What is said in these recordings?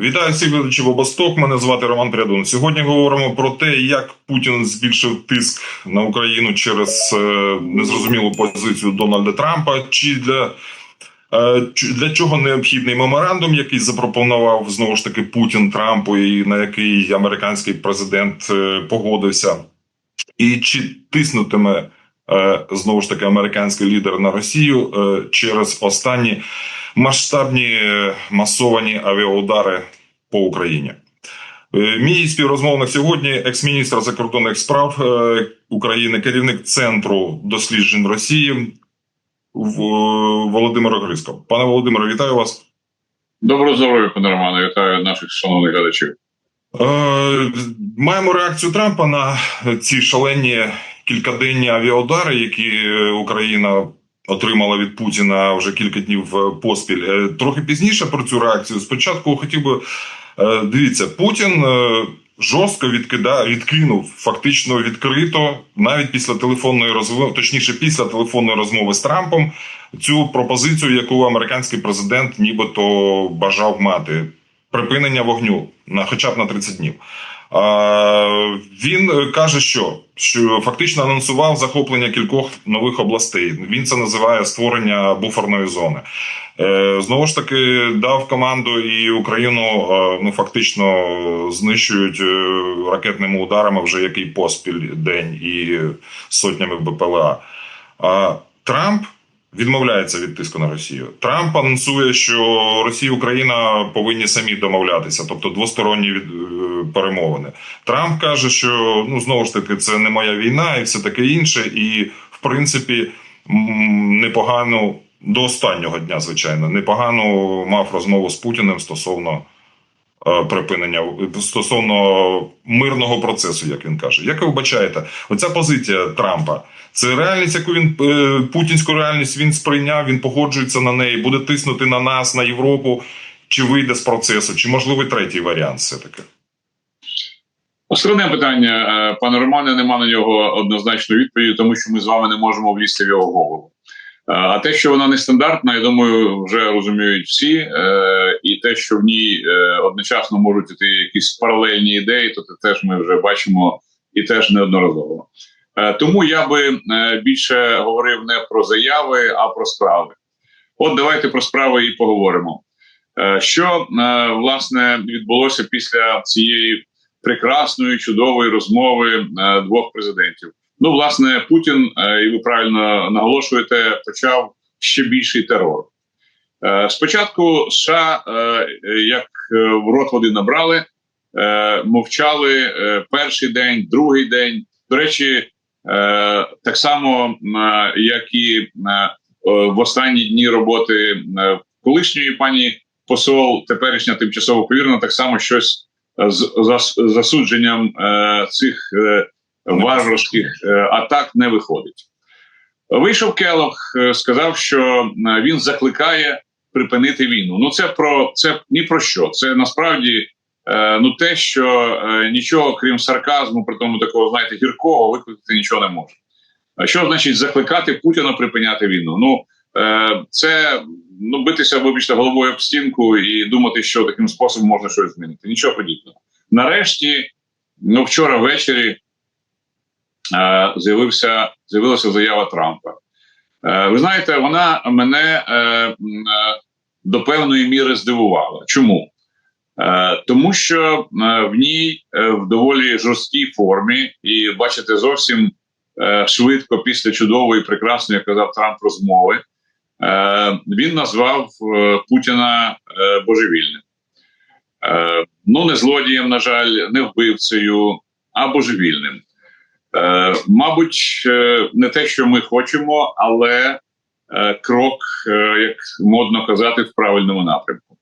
Вітаю всіх глядачів обосток. Мене звати Роман Прядун. Сьогодні говоримо про те, як Путін збільшив тиск на Україну через е, незрозумілу позицію Дональда Трампа. Чи для е, для чого необхідний меморандум, який запропонував знову ж таки Путін Трампу, і на який американський президент е, погодився, і чи тиснутиме знову ж таки американський лідер на Росію через останні масштабні е, масовані авіаудари по Україні. Е, Мій співрозмовник сьогодні, екс-міністр закордонних справ е, України, керівник центру досліджень Росії Володимир Гриско. Пане Володимире, вітаю вас. Доброго здоров'я, пане Романе, вітаю наших шановних глядачів. Маємо реакцію Трампа на ці шалені кількаденні авіаудари, які Україна отримала від Путіна вже кілька днів е, поспіль. Е, Трохи пізніше про цю реакцію. Спочатку хотів би е, дивіться, Путін жорстко відкида, відкинув фактично відкрито, навіть після телефонної розмови, точніше, після телефонної розмови з Трампом, цю пропозицію, яку американський президент нібито бажав мати припинення вогню на хоча б на 30 днів. Він е, каже, що, що фактично анонсував захоплення кількох нових областей. Він це називає створення буферної зони. Е, знову ж таки, дав команду і Україну е, ну фактично знищують ракетними ударами вже який поспіль день і сотнями БПЛА. Трамп відмовляється від тиску на Росію. Трамп анонсує, що Росія і Україна повинні самі домовлятися, тобто двосторонні від, е, перемовини. Трамп каже, що ну знову ж таки це не моя війна і все таке інше. І в принципі непогано до останнього дня, звичайно, непогано мав розмову з Путіним стосовно. Е, Припинення стосовно мирного процесу, як він каже, як ви вбачаєте, оця позиція Трампа це реальність, яку він е, путінську реальність він сприйняв, він погоджується на неї, буде тиснути на нас, на Європу, чи вийде з процесу, чи можливий третій варіант, все таки. Складне питання, е, пане Романе, нема на нього однозначної відповіді, тому що ми з вами не можемо влізти в його голову. А те, що вона нестандартна, я думаю, вже розуміють всі, Е, і те, що в ній е, одночасно можуть іти якісь паралельні ідеї, то це теж ми вже бачимо і теж неодноразово. Е, Тому я би більше говорив не про заяви, а про справи. От давайте про справи і поговоримо. Що власне відбулося після цієї прекрасної чудової розмови двох президентів? Ну, власне, Путін, е, і ви правильно наголошуєте, почав ще більший терор. Е, Спочатку США, е, як в рот води набрали, мовчали перший день, другий день. До речі, так само, як і в останні дні роботи колишньої пані посол, теперішня тимчасово повірена, так само щось з засудженням цих варварських е, атак не виходить. Вийшов Келох, е, сказав, що е, він закликає припинити війну. Ну це про це ні про що. Це насправді ну те, що нічого крім сарказму, при тому такого, знаєте, гіркого викликати нічого не може. А що значить закликати Путіна припиняти війну? Ну це ну битися, вибачте, головою об стінку і думати, що таким способом можна щось змінити. Нічого подібного. Нарешті, ну вчора ввечері з'явився з'явилася заява Трампа. Е, ви знаєте, вона мене е, е, до певної міри здивувала. Чому? Е, тому що е, в ній е, в доволі жорсткій формі, і бачите, зовсім е, швидко після чудової, прекрасної, як казав Трамп, розмови, е, він назвав е, Путіна е, божевільним. Е, ну, не злодієм, на жаль, не вбивцею, а божевільним. Е, мабуть, е, не те, що ми хочемо, але е, крок, е, як модно казати, в правильному напрямку.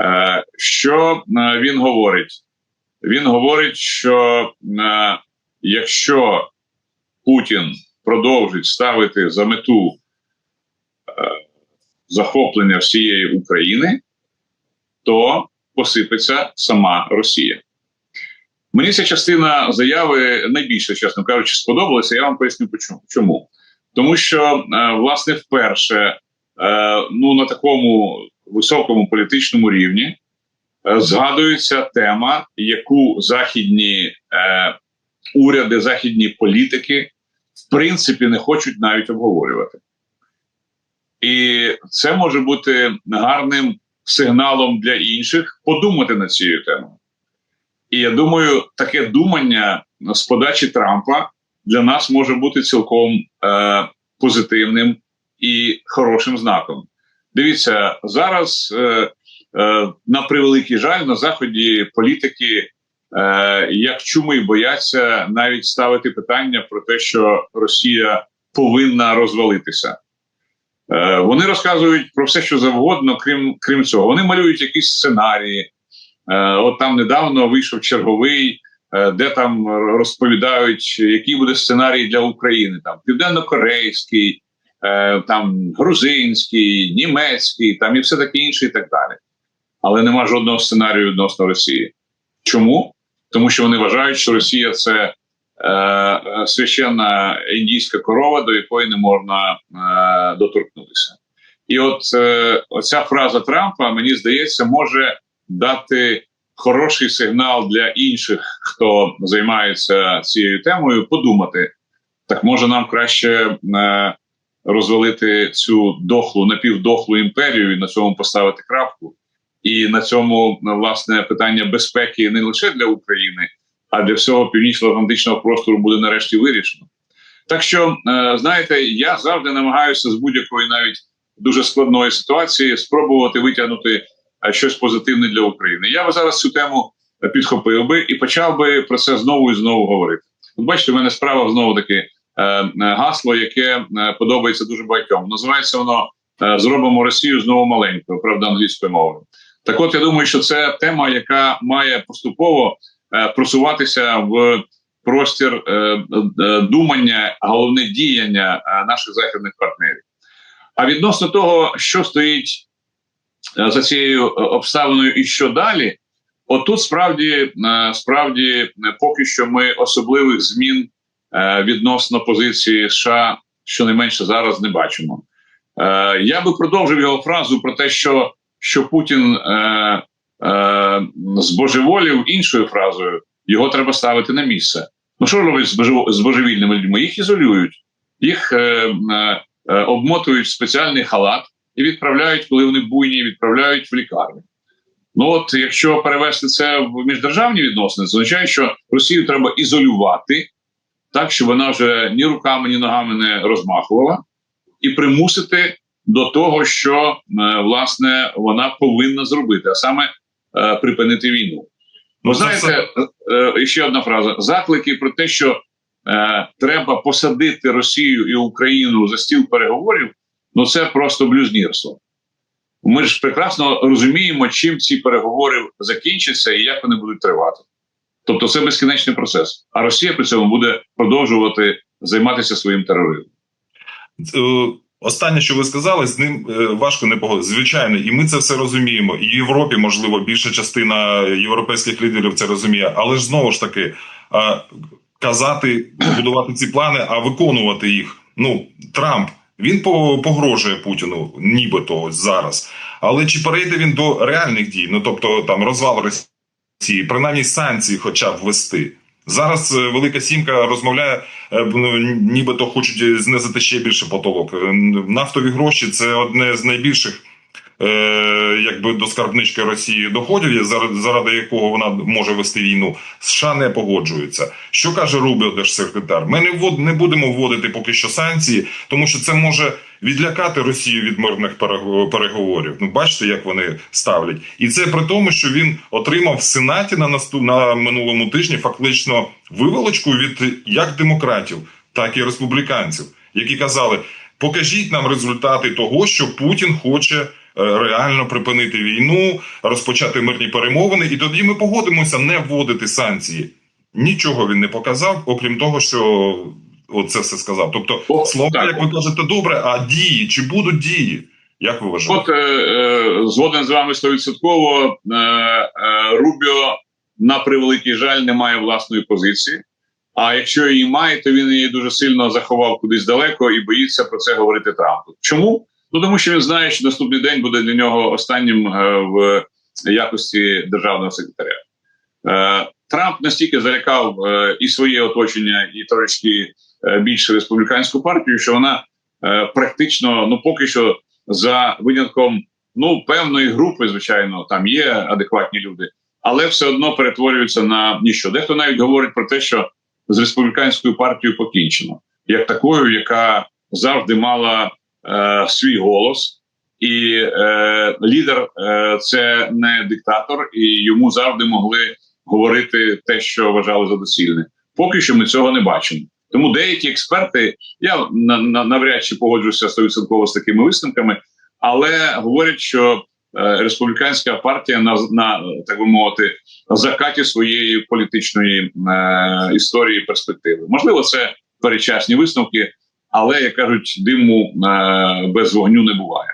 Е, що він говорить? Він говорить, що якщо Путін продовжить ставити за мету захоплення всієї України, то посипеться сама Росія. Мені ця частина заяви найбільше, чесно кажучи, сподобалася. Я вам поясню чому. Тому що, е, власне, вперше е, ну, на такому високому політичному рівні е, згадується тема, яку західні уряди, західні політики в принципі не хочуть навіть обговорювати. І це може бути гарним сигналом для інших подумати над цією темою. І я думаю, таке думання з подачі Трампа для нас може бути цілком е, позитивним і хорошим знаком. Дивіться, зараз е, е, на превеликий жаль на заході політики е, як чуми бояться навіть ставити питання про те, що Росія повинна розвалитися. Е, вони розказують про все, що завгодно, крім крім цього. Вони малюють якісь сценарії. Е, от там недавно вийшов черговий, е, де там розповідають, який буде сценарій для України. Там південно-корейський, е, там грузинський, німецький, там і все таке інше, і так далі. Але нема жодного сценарію відносно Росії. Чому? Тому що вони вважають, що Росія це е, священна індійська корова, до якої не можна е, доторкнутися. І от е, оця фраза Трампа, мені здається, може дати хороший сигнал для інших, хто займається цією темою, подумати, так може нам краще е, розвалити цю дохлу, напівдохлу імперію і на цьому поставити крапку. І на цьому власне питання безпеки не лише для України, а для всього північно-атлантичного простору буде нарешті вирішено. Так що, е, знаєте, я завжди намагаюся з будь-якої навіть дуже складної ситуації спробувати витягнути е, щось позитивне для України. Я би зараз цю тему підхопив би і почав би про це знову і знову говорити. От бачите, в мене справа знову таки е, е, гасло, яке е, подобається дуже багатьом. Називається воно Зробимо Росію знову маленькою, правда, англійською мовою. Так, от я думаю, що це тема, яка має поступово просуватися в простір думання, головне діяння наших західних партнерів. А відносно того, що стоїть за цією е, обставиною і що далі, отут справді е, справді е, поки що ми особливих змін е, відносно позиції США щонайменше зараз не бачимо. Е, Я би продовжив його фразу про те, що що Путін е, е, збожеволів іншою фразою, його треба ставити на місце. Ну що робить з божев- з божевільними людьми? Їх ізолюють, їх е, е, е, обмотують в спеціальний халат і відправляють, коли вони буйні, відправляють в лікарню. Ну от якщо перевести це в міждержавні відносини, це означає, що Росію треба ізолювати так, щоб вона вже ні руками, ні ногами не розмахувала, і примусити до того, що е, власне вона повинна зробити, а саме е, припинити війну. Ну, знаєте, е, ще одна фраза: заклики про те, що е, треба посадити Росію і Україну за стіл переговорів. Ну це просто блюзнірство. Ми ж прекрасно розуміємо, чим ці переговори закінчаться і як вони будуть тривати. Тобто, це безкінечний процес. А Росія при цьому буде продовжувати займатися своїм тероризмом. Е, Останнє, що ви сказали, з ним е, важко не погодитися. Звичайно, і ми це все розуміємо. І в Європі, можливо, більша частина європейських лідерів це розуміє. Але ж знову ж таки, казати, будувати ці плани, а виконувати їх. Ну, Трамп він по- погрожує Путіну, нібито ось зараз. Але чи перейде він до реальних дій? Ну тобто там розвал Росії, принаймні санкції, хоча б ввести. Зараз е, Велика Сімка розмовляє, е, ну, нібито хочуть знизити ще більше потолок. Е, Нафтові гроші це одне з найбільших якби до скарбнички Росії доходів, заради, якого вона може вести війну. США не погоджуються. Що каже Рубіо, держсекретар? Ми не ввод, не будемо вводити поки що санкції, тому що це може відлякати Росію від мирних перего- переговорів. Ну, бачите, як вони ставлять, і це при тому, що він отримав в сенаті на наступ на минулому тижні фактично виволочку від як демократів, так і республіканців, які казали: покажіть нам результати того, що Путін хоче. Е, Реально припинити війну, розпочати мирні перемовини, і тоді ми погодимося не вводити санкції. Нічого він не показав, окрім того, що оце все сказав. Тобто, О, слова, так. як ви кажете, добре, а дії чи будуть дії? Як ви вважаєте? От е, е, згоден з вами стовідсотково. Е, е, Рубіо на превеликий жаль не має власної позиції. А якщо її має, то він її дуже сильно заховав кудись далеко і боїться про це говорити Трампу. Чому? Ну тому що він знає, що наступний день буде для нього останнім е, в якості державного секретаря. Е, Трамп настільки залякав е, і своє оточення, і трошки більше республіканську партію, що вона практично, ну поки що, за винятком ну певної групи, звичайно, там є адекватні люди, але все одно перетворюються на ніщо. Дехто навіть говорить про те, що з республіканською партією покінчено, як такою, яка завжди мала е, свій голос, і е, лідер е, це не диктатор, і йому завжди могли говорити те, що вважали за доцільне. Поки що ми цього не бачимо. Тому деякі експерти, я на, на, навряд чи погоджуюся стовідсотково з такими висновками, але говорять, що е, республіканська партія на, на так би мовити закаті своєї політичної е, історії перспективи. Можливо, це перечасні висновки, але як кажуть, диму е, без вогню не буває.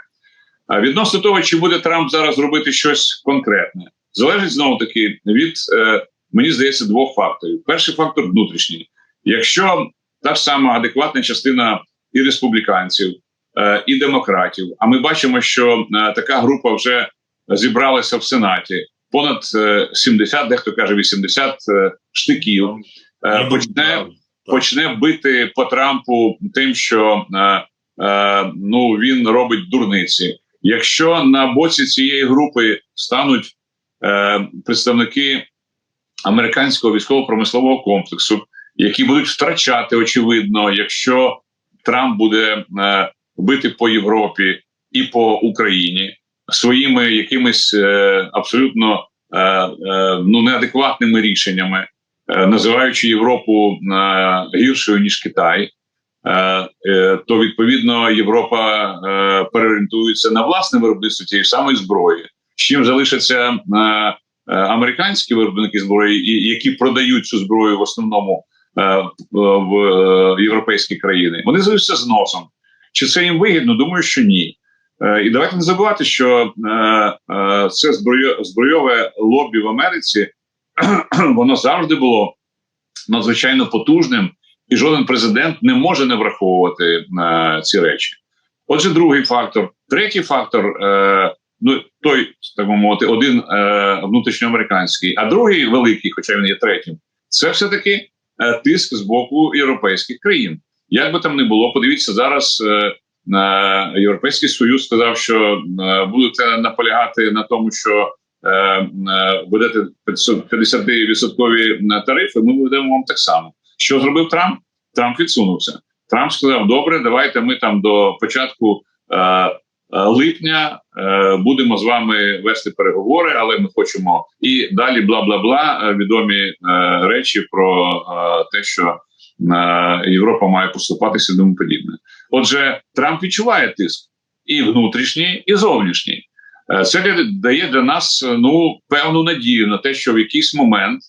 А відносно того, чи буде Трамп зараз робити щось конкретне, залежить знову таки від е, мені здається двох факторів. Перший фактор внутрішній. Якщо та ж сама адекватна частина і республіканців, е, і демократів, а ми бачимо, що е, така група вже зібралася в Сенаті, понад е, 70, дехто каже 80 е, штиків, почне почне бити по Трампу тим, що е, е, ну він робить дурниці. Якщо на боці цієї групи стануть е, представники американського військово-промислового комплексу, які будуть втрачати, очевидно, якщо Трамп буде е, бити по Європі і по Україні своїми якимись е, абсолютно е, е, ну неадекватними рішеннями, називаючи Європу е, гіршою ніж Китай. Е, е, то відповідно Європа е, переорієнтується на власне виробництво тієї самої зброї. З чим залишаться е, е, американські виробники зброї, які продають цю зброю в основному е, в е, європейські країни, вони залишаться з носом. Чи це їм вигідно? Думаю, що ні. Е, і давайте не забувати, що е, е, це збройо, збройове лобі в Америці, воно завжди було надзвичайно потужним і жоден президент не може не враховувати е, ці речі. Отже, другий фактор, третій фактор, е, ну той так би мовити, один е, внутрішньоамериканський, а другий великий, хоча він є третім, це все таки е, тиск з боку європейських країн. Як би там не було, подивіться зараз. Е, Європейський Союз сказав, що е, будете наполягати на тому, що е, е, будете 50% тарифи. Ми будемо вам так само. Що зробив Трамп? Трамп відсунувся. Трамп сказав: Добре, давайте ми там до початку е, е, липня е, будемо з вами вести переговори, але ми хочемо і далі бла бла бла. е, Відомі е, речі про е, те, що е, Європа має поступатися і тому подібне. Отже, Трамп відчуває тиск і внутрішній, і зовнішній. Е, Це дає для нас е, ну певну надію на те, що в якийсь момент.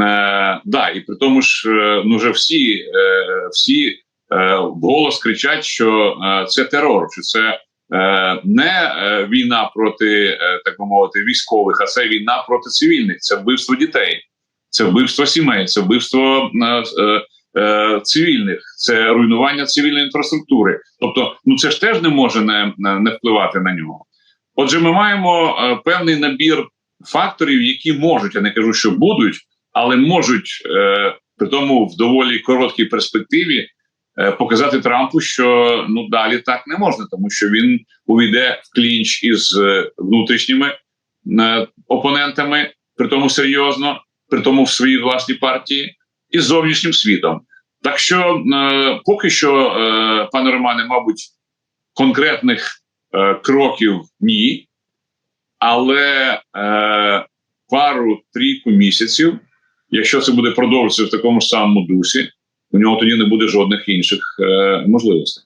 Е, да, і при тому ж е, ну вже всі, е, всі е, вголос кричать, що е, це терор, що це е, не війна проти е, так би мовити військових, а це війна проти цивільних, це вбивство дітей, це вбивство сімей, це вбивство е, е, цивільних, це руйнування цивільної інфраструктури. Тобто, ну це ж теж не може не не впливати на нього. Отже, ми маємо е, певний набір факторів, які можуть, я не кажу, що будуть але можуть е, при тому в доволі короткій перспективі е, показати Трампу, що ну далі так не можна, тому що він увійде в клінч із внутрішніми опонентами, при тому серйозно, при тому в своїй власній партії, і з зовнішнім світом. Так що поки що, пане Романе, мабуть, конкретних кроків ні, але е, пару-трійку місяців. Якщо це буде продовжуватися в такому ж самому дусі, у нього тоді не буде жодних інших е, можливостей.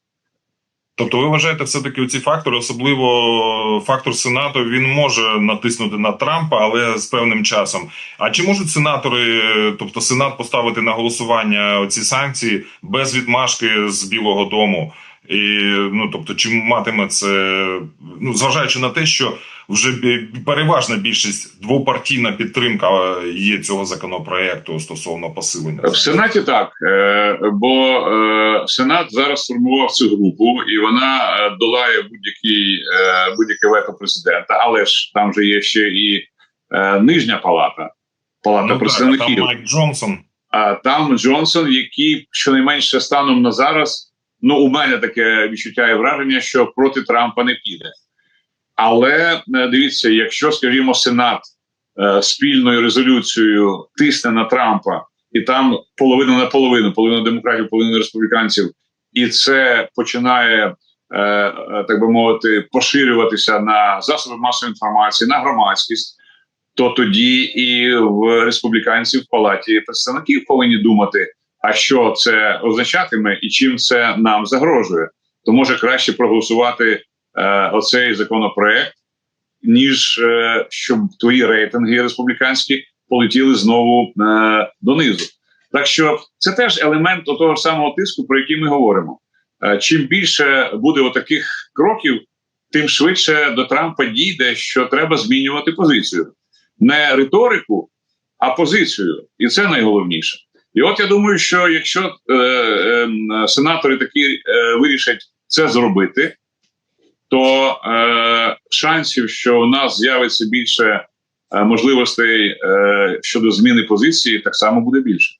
Тобто, ви вважаєте, все-таки ці фактори, особливо фактор Сенату, він може натиснути на Трампа, але з певним часом. А чи можуть сенатори, тобто Сенат, поставити на голосування ці санкції без відмашки з Білого Дому? І ну тобто, чи матиме це ну зважаючи на те, що вже переважна більшість двопартійна підтримка е, є цього законопроекту стосовно посилення В Сенаті так, е, бо е, Сенат зараз сформував цю групу, і вона долає будь-який будь-яке вето президента. Але ж там же є ще і нижня палата, палата Ну, так, представників. там Майк Джонсон. А там Джонсон, який щонайменше станом на зараз, ну у мене таке відчуття і враження, що проти Трампа не піде. Але е, дивіться, якщо, скажімо, Сенат е, спільною резолюцією тисне на Трампа, і там половина на половину, половина демократів, половина республіканців, і це починає, е, е, так би мовити, поширюватися на засоби масової інформації, на громадськість то тоді і в республіканців в палаті представників повинні думати, а що це означатиме і чим це нам загрожує. То може краще проголосувати е, оцей законопроект, ніж е, щоб твої рейтинги республіканські полетіли знову е, донизу. Так що це теж елемент того самого тиску, про який ми говоримо. Е, чим більше буде отаких кроків, тим швидше до Трампа дійде, що треба змінювати позицію не риторику, а позицію, і це найголовніше. І от я думаю, що якщо е, е, сенатори такі е, вирішать це зробити, то е, шансів, що у нас з'явиться більше е, можливостей е, щодо зміни позиції, так само буде більше.